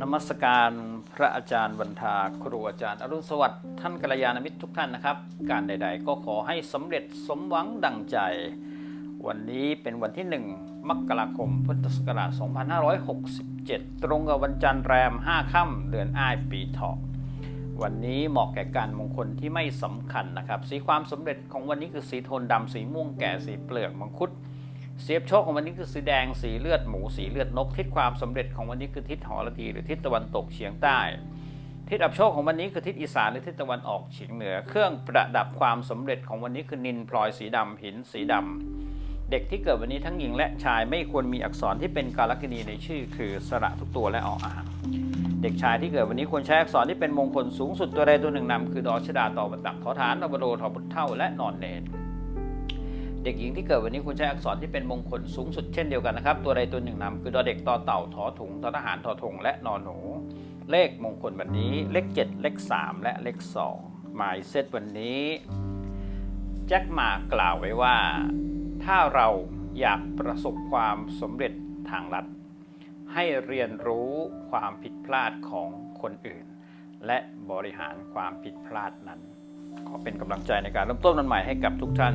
นมัสการพระอาจารย์วันทาครูอาจารย์ อรุณสวัสดิ์ท่านกัลยาณมิตรทุกท่านนะครับ การใด ๆ ก็ขอให้สำเร็จสมหวังดังใจ วันนี้เป็นวันที่ 1 มกราคม พุทธศักราช 2567 ตรงกับวันจันทร์แรม 5 ค่ำเดือนอ้ายปีเถาะวันนี้เหมาะแก่การมงคลที่ไม่สำคัญนะครับ สีความสำเร็จของวันนี้คือสีโทนดำสีม่วงแก่สีเปลือกมังคุด เสียบโชคของวันนี้คือสีแดงสีเลือดหมูสีเลือดนก ทิศความสำเร็จของวันนี้คือทิศหอระทีหรือทิศตะวันตกเฉียงใต้ ทิศอับโชคของวันนี้คือทิศอีสานหรือทิศตะวันออกเฉียงเหนือ เครื่องประดับความสำเร็จของวันนี้คือนินพลอยสีดำหินสีดำเด็กที่เกิดวันนี้ทั้งหญิงและชายไม่ควรมีอักษรที่เป็นกาลคณีในชื่อ คือสระทุกตัวและออ่างเด็กชายที่เกิดวันนี้ควรใช้อักษรที่เป็นมงคลสูงสุดตัวใดตัวหนึ่งนำคือดอชดาต่อบัตตักทอฐานอบโดทอบุตเท่าและนอนเนน เด็กหญิงที่เกิดวันนี้ควรใช้อักษรที่เป็นมงคลสูงสุดเช่นเดียวกันนะครับ ตัวใดตัวหนึ่งนำคือดอเด็กต่อเต่าทอถุงทอทหารทอทงและนอนหนู เลขมงคลวันนี้เลข 7 เลข 3 และเลข2หมายเซตวันนี้แจ็คหมากล่าวไว้ว่า ถ้าเราอยากประสบความสำเร็จทางลัด ให้เรียนรู้ความผิดพลาดของคนอื่น และบริหารความผิดพลาดนั้น ขอเป็นกำลังใจในการเริ่มต้นวันใหม่ให้กับทุกท่าน